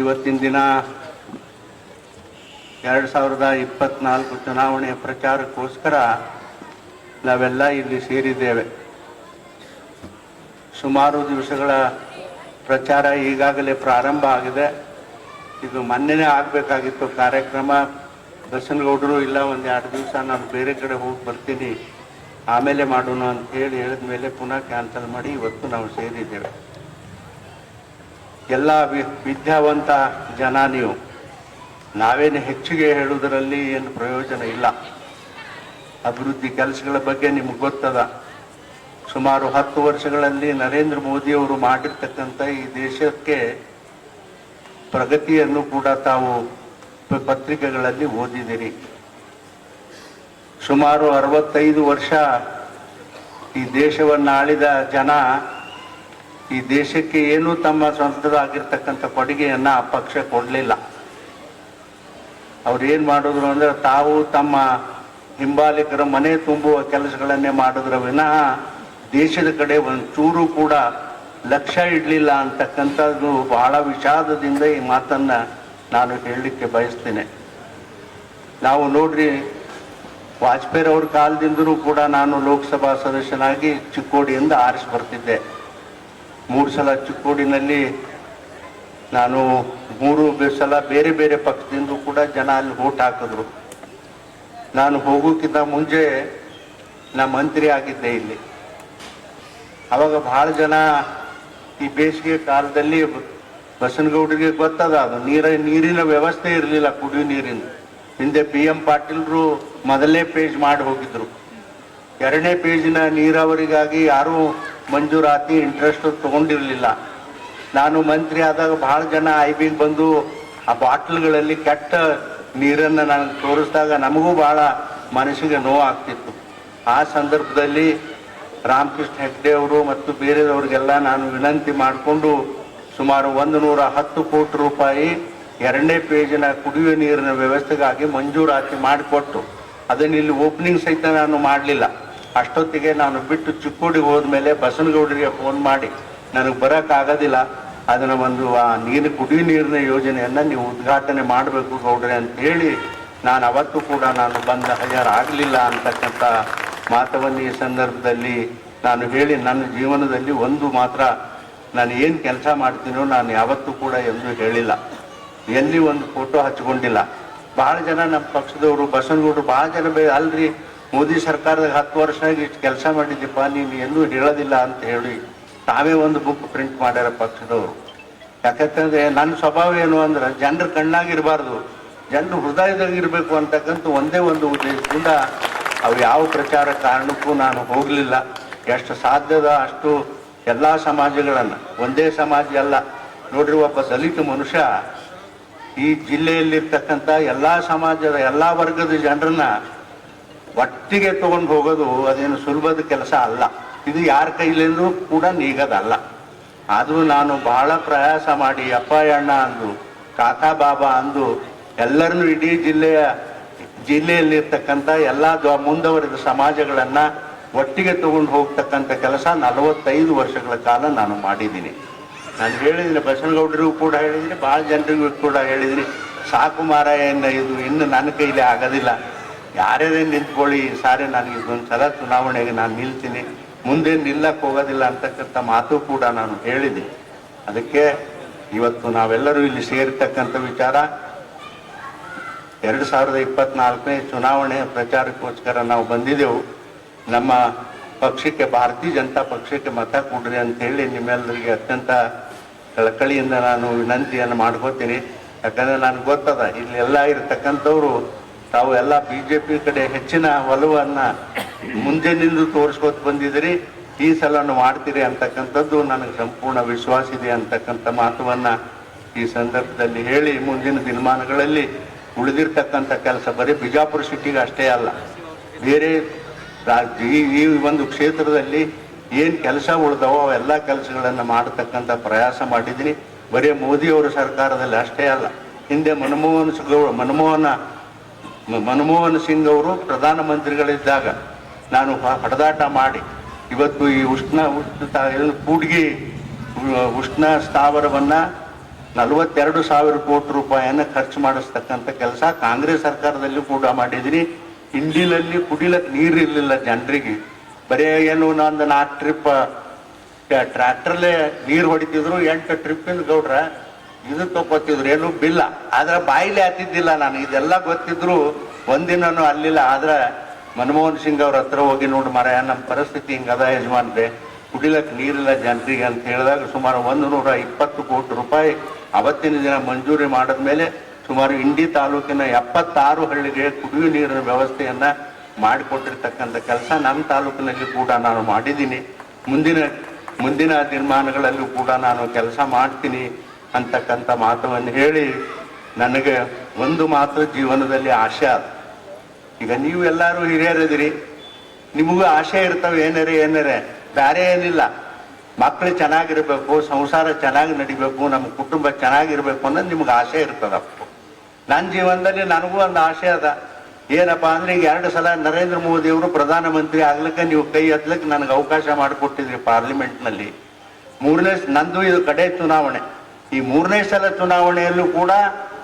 ಇವತ್ತಿನ ದಿನ ಎರಡು ಸಾವಿರದ ಇಪ್ಪತ್ನಾಲ್ಕು ಚುನಾವಣೆಯ ಪ್ರಚಾರಕ್ಕೋಸ್ಕರ ನಾವೆಲ್ಲ ಇಲ್ಲಿ ಸೇರಿದ್ದೇವೆ. ಸುಮಾರು ದಿವಸಗಳ ಪ್ರಚಾರ ಈಗಾಗಲೇ ಪ್ರಾರಂಭ ಆಗಿದೆ. ಇದು ಮೊನ್ನೆನೇ ಆಗಬೇಕಾಗಿತ್ತು ಕಾರ್ಯಕ್ರಮ. ದರ್ಶನಗೌಡರು ಇಲ್ಲ, ಒಂದು ಎರಡು ದಿವಸ ನಾನು ಬೇರೆ ಕಡೆ ಹೋಗಿ ಬರ್ತೀನಿ. ಆಮೇಲೆ ಮಾಡೋಣ ಅಂತ ಹೇಳಿ ಹೇಳಿದ ಮೇಲೆ ಪುನಃ ಕ್ಯಾನ್ಸಲ್ ಮಾಡಿ ಇವತ್ತು ನಾವು ಸೇರಿದ್ದೇವೆ. ಎಲ್ಲ ವಿ- ವಿದ್ಯಾವಂತ ಜನ ನೀವು. ನಾವೇನು ಹೆಚ್ಚಿಗೆ ಹೇಳುವುದರಲ್ಲಿ ಏನು ಪ್ರಯೋಜನ ಇಲ್ಲ. ಅಭಿವೃದ್ಧಿ ಕೆಲಸಗಳ ಬಗ್ಗೆ ನಿಮ್ಗೆ ಗೊತ್ತದ. ಸುಮಾರು ಹತ್ತು ವರ್ಷಗಳಲ್ಲಿ ನರೇಂದ್ರ ಮೋದಿಯವರು ಮಾಡಿರ್ತಕ್ಕಂಥ ಈ ದೇಶಕ್ಕೆ ಪ್ರಗತಿಯನ್ನು ಕೂಡ ತಾವು ಪತ್ರಿಕೆಗಳಲ್ಲಿ ಓದಿದಿರಿ. ಸುಮಾರು ಅರವತ್ತೈದು ವರ್ಷ ಈ ದೇಶವನ್ನು ಆಳಿದ ಜನ ಈ ದೇಶಕ್ಕೆ ಏನೂ ತಮ್ಮ ಸ್ವಂತದಾಗಿರ್ತಕ್ಕಂಥ ಕೊಡುಗೆಯನ್ನ ಆ ಪಕ್ಷ ಕೊಡಲಿಲ್ಲ. ಅವ್ರು ಏನು ಮಾಡಿದ್ರು ಅಂದ್ರೆ ತಾವು ತಮ್ಮ ಹಿಂಬಾಲಿಕರ ಮನೆ ತುಂಬುವ ಕೆಲಸಗಳನ್ನೇ ಮಾಡಿದ್ರ ವಿನಃ ದೇಶದ ಕಡೆ ಒಂದು ಚೂರು ಕೂಡ ಲಕ್ಷ್ಯ ಇಡಲಿಲ್ಲ ಅಂತಕ್ಕಂಥದ್ದು ಬಹಳ ವಿಷಾದದಿಂದ ಈ ಮಾತನ್ನ ನಾನು ಹೇಳಲಿಕ್ಕೆ ಬಯಸ್ತೇನೆ. ನಾವು ನೋಡ್ರಿ, ವಾಜಪೇಯಿ ಅವ್ರ ಕಾಲದಿಂದಲೂ ಕೂಡ ನಾನು ಲೋಕಸಭಾ ಸದಸ್ಯನಾಗಿ ಚಿಕ್ಕೋಡಿಯಿಂದ ಆರಿಸಿ ಬರ್ತಿದ್ದೆ. ಮೂರು ಸಲ ಚಿಕ್ಕೋಡಿನಲ್ಲಿ ನಾನು ಮೂರು ಸಲ ಬೇರೆ ಬೇರೆ ಪಕ್ಷದಿಂದ ಕೂಡ ಜನ ಅಲ್ಲಿ ಓಟ್ ಹಾಕಿದ್ರು. ನಾನು ಹೋಗೋಕ್ಕಿಂತ ಮುಂಚೆ ನಾ ಮಂತ್ರಿ ಆಗಿದ್ದೆ ಇಲ್ಲಿ. ಅವಾಗ ಭಾಳ ಜನ ಈ ಬೇಸಿಗೆ ಕಾಲದಲ್ಲಿ ಬಸನಗೌಡರಿಗೆ ಗೊತ್ತದ ಅದು ನೀರ, ನೀರಿನ ವ್ಯವಸ್ಥೆ ಇರಲಿಲ್ಲ ಕುಡಿಯೋ ನೀರಿನ. ಹಿಂದೆ ಬಿ ಎಂ ಪಾಟೀಲ್ರು ಮೊದಲನೇ ಪೇಜ್ ಮಾಡಿ ಹೋಗಿದ್ರು. ಎರಡನೇ ಪೇಜಿನ ನೀರಾವರಿಗಾಗಿ ಯಾರೂ ಮಂಜೂರಾತಿ ಇಂಟ್ರೆಸ್ಟು ತೊಗೊಂಡಿರಲಿಲ್ಲ. ನಾನು ಮಂತ್ರಿ ಆದಾಗ ಬಹಳ ಜನ ಐ ಬಿಗೆ ಬಂದು ಆ ಬಾಟ್ಲ್ಗಳಲ್ಲಿ ಕೆಟ್ಟ ನೀರನ್ನು ನನಗೆ ತೋರಿಸಿದಾಗ ನಮಗೂ ಬಹಳ ಮನಸ್ಸಿಗೆ ನೋವು ಆಗ್ತಿತ್ತು ಆ ಸಂದರ್ಭದಲ್ಲಿ ರಾಮಕೃಷ್ಣ ಹೆಗ್ಡೆ ಅವರು ಮತ್ತು ಬೇರೆಯವ್ರಿಗೆಲ್ಲ ನಾನು ವಿನಂತಿ ಮಾಡಿಕೊಂಡು ಸುಮಾರು ಒಂದು ನೂರ ಹತ್ತು ಕೋಟಿ ರೂಪಾಯಿ ಎರಡನೇ ಪೇಜಿನ ಕುಡಿಯುವ ನೀರಿನ ವ್ಯವಸ್ಥೆಗಾಗಿ ಮಂಜೂರಾತಿ ಮಾಡಿಕೊಟ್ಟು ಅದನ್ನು ಇಲ್ಲಿ ಓಪನಿಂಗ್ ಸಹಿತ ನಾನು ಮಾಡಲಿಲ್ಲ. ಅಷ್ಟೊತ್ತಿಗೆ ನಾನು ಬಿಟ್ಟು ಚಿಕ್ಕೋಡಿ ಹೋದ್ಮೇಲೆ ಬಸನಗೌಡರಿಗೆ ಫೋನ್ ಮಾಡಿ, ನನಗೆ ಬರೋಕ್ಕಾಗೋದಿಲ್ಲ ಅದನ್ನ ಒಂದು, ಆ, ನೀರು ಕುಡಿ ನೀರಿನ ಯೋಜನೆಯನ್ನು ನೀವು ಉದ್ಘಾಟನೆ ಮಾಡಬೇಕು ಗೌಡ್ರೆ ಅಂತ ಹೇಳಿ, ನಾನು ಅವತ್ತು ಕೂಡ ನಾನು ಬಂದ ಆಗಲಿಲ್ಲ ಅಂತಕ್ಕಂಥ ಮಾತವನ್ನು ಈ ಸಂದರ್ಭದಲ್ಲಿ ನಾನು ಹೇಳಿ, ನನ್ನ ಜೀವನದಲ್ಲಿ ಒಂದು ಮಾತ್ರ ನಾನು ಏನು ಕೆಲಸ ಮಾಡ್ತೀನೋ ನಾನು ಯಾವತ್ತೂ ಕೂಡ ಎಂದು ಹೇಳಿಲ್ಲ. ಎಲ್ಲಿ ಒಂದು ಫೋಟೋ ಹಚ್ಕೊಂಡಿಲ್ಲ. ಬಹಳ ಜನ ನಮ್ಮ ಪಕ್ಷದವರು ಬಸವನಗೌಡರು ಬಹಳ ಜನ ಬೇ, ಅಲ್ರಿ ಮೋದಿ ಸರ್ಕಾರದ ಹತ್ತು ವರ್ಷ ಇಷ್ಟು ಕೆಲಸ ಮಾಡಿದ್ದೀಪ್ಪ ನೀನು ಎಲ್ಲೂ ಹೇಳೋದಿಲ್ಲ ಅಂತ ಹೇಳಿ ತಾವೇ ಒಂದು ಬುಕ್ ಪ್ರಿಂಟ್ ಮಾಡ್ಯಾರ ಪಕ್ಷದವರು. ಯಾಕಂತಂದ್ರೆ ನನ್ನ ಸ್ವಭಾವ ಏನು ಅಂದ್ರೆ ಜನರ ಕಣ್ಣಾಗಿರಬಾರ್ದು, ಜನರು ಹೃದಯದಾಗ ಇರಬೇಕು ಅಂತಕ್ಕಂಥ ಒಂದೇ ಒಂದು ಉದ್ದೇಶದಿಂದ ಅವು ಯಾವ ಪ್ರಚಾರ ಕಾರಣಕ್ಕೂ ನಾನು ಹೋಗಲಿಲ್ಲ. ಎಷ್ಟು ಸಾಧ್ಯದ ಅಷ್ಟು ಎಲ್ಲ ಸಮಾಜಗಳನ್ನು, ಒಂದೇ ಸಮಾಜ ಅಲ್ಲ. ನೋಡ್ರಿ ಒಬ್ಬ ದಲಿತ ಮನುಷ್ಯ ಈ ಜಿಲ್ಲೆಯಲ್ಲಿರ್ತಕ್ಕಂಥ ಎಲ್ಲ ಸಮಾಜದ ಎಲ್ಲ ವರ್ಗದ ಜನರನ್ನ ಒಟ್ಟಿಗೆ ತಗೊಂಡು ಹೋಗೋದು ಅದೇನು ಸುಲಭದ ಕೆಲಸ ಅಲ್ಲ. ಇದು ಯಾರ ಕೈಲಿಂದೂ ಕೂಡ ನೀಗದಲ್ಲ. ಆದರೂ ನಾನು ಬಹಳ ಪ್ರಯಾಸ ಮಾಡಿ ಅಪ್ಪ ಅಣ್ಣ ಅಂದು ಕಾಕಾ ಬಾಬಾ ಅಂದು ಎಲ್ಲರನ್ನೂ ಇಡೀ ಜಿಲ್ಲೆಯ ಜಿಲ್ಲೆಯಲ್ಲಿರ್ತಕ್ಕಂಥ ಎಲ್ಲ ಮುಂದುವರೆದ ಸಮಾಜಗಳನ್ನು ಒಟ್ಟಿಗೆ ತಗೊಂಡು ಹೋಗ್ತಕ್ಕಂಥ ಕೆಲಸ ನಲವತ್ತೈದು ವರ್ಷಗಳ ಕಾಲ ನಾನು ಮಾಡಿದ್ದೀನಿ. ನಾನು ಹೇಳಿದ್ದೀನಿ ಬಸವನಗೌಡರಿಗೂ ಕೂಡ ಹೇಳಿದ್ದೀನಿ ಭಾಳ ಜನರಿಗೂ ಕೂಡ ಹೇಳಿದ್ದೀನಿ, ಸಾಕು ಮಾರಾಯನ್ನ ಇದು ಇನ್ನು ನನ್ನ ಕೈಲಿ ಆಗೋದಿಲ್ಲ. ಯಾರ್ಯಾರೇ ನಿಂತ್ಕೊಳ್ಳಿ, ಈ ಸಾರಿ ನನಗೆ ಇದೊಂದು ಸಲ ಚುನಾವಣೆಗೆ ನಾನು ನಿಲ್ತೀನಿ. ಮುಂದೆ ನಿಲ್ಲಕ್ಕೆ ಹೋಗೋದಿಲ್ಲ ಅಂತಕ್ಕಂಥ ಮಾತು ಕೂಡ ನಾನು ಹೇಳಿದೆ. ಅದಕ್ಕೆ ಇವತ್ತು ನಾವೆಲ್ಲರೂ ಇಲ್ಲಿ ಸೇರಿರ್ತಕ್ಕಂಥ ವಿಚಾರ. ಎರಡು ಸಾವಿರದ ಇಪ್ಪತ್ನಾಲ್ಕನೇ ಚುನಾವಣೆ ಪ್ರಚಾರಕ್ಕೋಸ್ಕರ ನಾವು ಬಂದಿದ್ದೆವು. ನಮ್ಮ ಪಕ್ಷಕ್ಕೆ, ಭಾರತೀಯ ಜನತಾ ಪಕ್ಷಕ್ಕೆ ಮತ ಕೊಡ್ರಿ ಅಂತ ಹೇಳಿ ನಿಮ್ಮೆಲ್ಲರಿಗೆ ಅತ್ಯಂತ ಕಳಕಳಿಯಿಂದ ನಾನು ವಿನಂತಿಯನ್ನು ಮಾಡ್ಕೋತೀನಿ. ಯಾಕಂದರೆ ನನಗೆ ಗೊತ್ತದ, ಇಲ್ಲಿ ಎಲ್ಲ ಇರ್ತಕ್ಕಂಥವ್ರು ತಾವು ಎಲ್ಲ ಬಿ ಜೆ ಪಿ ಕಡೆ ಹೆಚ್ಚಿನ ಒಲವನ್ನು ನಿಂದು ತೋರಿಸ್ಕೊತ ಬಂದಿದ್ದೀರಿ, ಈ ಸಲನು ಮಾಡ್ತೀರಿ ಅಂತಕ್ಕಂಥದ್ದು ನನಗೆ ಸಂಪೂರ್ಣ ವಿಶ್ವಾಸ ಇದೆ ಅಂತಕ್ಕಂಥ ಮಾತುವನ್ನ ಈ ಸಂದರ್ಭದಲ್ಲಿ ಹೇಳಿ ಮುಂದಿನ ದಿನಮಾನಗಳಲ್ಲಿ ಉಳಿದಿರ್ತಕ್ಕಂಥ ಕೆಲಸ ಬರೀ ಬಿಜಾಪುರ ಸಿಟಿಗೆ ಅಷ್ಟೇ ಅಲ್ಲ, ಬೇರೆ ರಾಜ್ಯ ಈ ಒಂದು ಕ್ಷೇತ್ರದಲ್ಲಿ ಏನು ಕೆಲಸ ಉಳಿದವೋ ಅವೆಲ್ಲ ಕೆಲಸಗಳನ್ನು ಮಾಡತಕ್ಕಂಥ ಪ್ರಯಾಸ ಮಾಡಿದ್ದೀನಿ, ಬರೀ ಮೋದಿಯವರ ಸರ್ಕಾರದಲ್ಲಿ ಅಷ್ಟೇ ಅಲ್ಲ, ಹಿಂದೆ ಮನಮೋಹನ್ ಮನಮೋಹನ ಮನಮೋಹನ್ ಸಿಂಗ್ ಅವರು ಪ್ರಧಾನಮಂತ್ರಿಗಳಿದ್ದಾಗ ನಾನು ಹಡದಾಟ ಮಾಡಿ ಇವತ್ತು ಈ ಉಷ್ಣ ಉಷ್ಣ ಕೂಡಿಗೆ ಉಷ್ಣ ಸ್ಥಾವರವನ್ನ ನಲವತ್ತೆರಡು ಸಾವಿರ ಕೋಟಿ ರೂಪಾಯಿಯನ್ನು ಖರ್ಚು ಮಾಡಿಸ್ತಕ್ಕಂಥ ಕೆಲಸ ಕಾಂಗ್ರೆಸ್ ಸರ್ಕಾರದಲ್ಲಿ ಕೂಡ ಮಾಡಿದ್ದೀನಿ. ಇಂಡಿಲಲ್ಲಿ ಕುಡಿಲಕ್ಕೆ ನೀರು ಇರಲಿಲ್ಲ ಜನರಿಗೆ. ಬರೀ ಏನು ಒಂದು ನಾಲ್ಕು ಟ್ರಿಪ್, ಟ್ರ್ಯಾಕ್ಟರ್ಲೆ ನೀರು ಹೊಡಿತಿದ್ರು, ಎಂಟು ಟ್ರಿಪ್ಪಿಂದ ಗೌಡ್ರ. ಇದು ತಗೋತಿದ್ರು ಏನು ಬಿಲ್ಲ. ಆದ್ರೆ ಬಾಯಿಲೆ ಹತ್ತಿದ್ದಿಲ್ಲ ನಾನು. ಇದೆಲ್ಲ ಗೊತ್ತಿದ್ರು ಒಂದಿನೂ ಅಲ್ಲಿಲ್ಲ. ಆದ್ರೆ ಮನಮೋಹನ್ ಸಿಂಗ್ ಅವ್ರ ಹತ್ರ ಹೋಗಿ ನೋಡಿ ಮರ ನಮ್ಮ ಪರಿಸ್ಥಿತಿ ಹಿಂಗದ ಯಜಮಾನ್ರೆ. ಕುಡಿಲಕ್ಕೆ ನೀರಿಲ್ಲ ಜನರಿಗೆ ಅಂತ ಹೇಳಿದಾಗ ಸುಮಾರು ಒಂದು ನೂರ ಇಪ್ಪತ್ತು ಕೋಟಿ ರೂಪಾಯಿ ಅವತ್ತಿನ ದಿನ ಮಂಜೂರಿ ಮಾಡಿದ್ಮೇಲೆ ಸುಮಾರು ಇಂಡಿ ತಾಲೂಕಿನ ಎಪ್ಪತ್ತಾರು ಹಳ್ಳಿಗೆ ಕುಡಿಯುವ ನೀರಿನ ವ್ಯವಸ್ಥೆಯನ್ನ ಮಾಡಿಕೊಟ್ಟಿರ್ತಕ್ಕಂಥ ಕೆಲಸ ನಮ್ಮ ತಾಲೂಕಿನಲ್ಲಿ ಕೂಡ ನಾನು ಮಾಡಿದ್ದೀನಿ. ಮುಂದಿನ ಮುಂದಿನ ದಿನಮಾನಗಳಲ್ಲೂ ಕೂಡ ನಾನು ಕೆಲಸ ಮಾಡ್ತೀನಿ. ಅಂತಕ್ಕಂಥ ಮಾತುವನ್ನು ಹೇಳಿ ನನಗೆ ಒಂದು ಮಾತು ಜೀವನದಲ್ಲಿ ಆಶೆ ಆದ ಈಗ ನೀವು ಎಲ್ಲರೂ ಹಿರಿಯರಿದ್ರಿ ನಿಮಗೂ ಆಶೆ ಇರ್ತವೆ, ಏನಾರೆ ಏನಾರೆ? ಬೇರೆ ಏನಿಲ್ಲ. ಮಕ್ಕಳು ಚೆನ್ನಾಗಿರ್ಬೇಕು, ಸಂಸಾರ ಚೆನ್ನಾಗಿ ನಡಿಬೇಕು, ನಮ್ಮ ಕುಟುಂಬ ಚೆನ್ನಾಗಿರ್ಬೇಕು ಅನ್ನೋದು ನಿಮ್ಗೆ ಆಸೆ ಇರ್ತದಪ್ಪ ನನ್ನ ಜೀವನದಲ್ಲಿ ನನಗೂ ಒಂದು ಆಸೆ ಅದ. ಏನಪ್ಪ ಅಂದ್ರೆ ಈಗ ಎರಡು ಸಲ ನರೇಂದ್ರ ಮೋದಿ ಅವರು ಪ್ರಧಾನಮಂತ್ರಿ ಆಗ್ಲಿಕ್ಕೆ ನೀವು ಕೈ ಎತ್ತಲಿಕ್ಕೆ ನನಗೆ ಅವಕಾಶ ಮಾಡಿಕೊಟ್ಟಿದ್ರಿ ಪಾರ್ಲಿಮೆಂಟ್ನಲ್ಲಿ. ಮೂರನೇ, ನಂದು ಇದು ಕಡೆ ಚುನಾವಣೆ. ಈ ಮೂರನೇ ಸಲ ಚುನಾವಣೆಯಲ್ಲೂ ಕೂಡ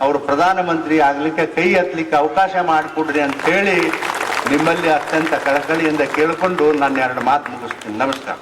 ಅವರು ಪ್ರಧಾನಮಂತ್ರಿ ಆಗ್ಲಿಕ್ಕೆ ಕೈ ಹತ್ತಲಿಕ್ಕೆ ಅವಕಾಶ ಮಾಡಿಕೊಡ್ರಿ ಅಂತ ಹೇಳಿ ನಿಮ್ಮಲ್ಲಿ ಅತ್ಯಂತ ಕಳಕಳಿಯಿಂದ ಕೇಳಿಕೊಂಡು ನಾನು ಎರಡು ಮಾತು ಮುಗಿಸ್ತೀನಿ. ನಮಸ್ಕಾರ.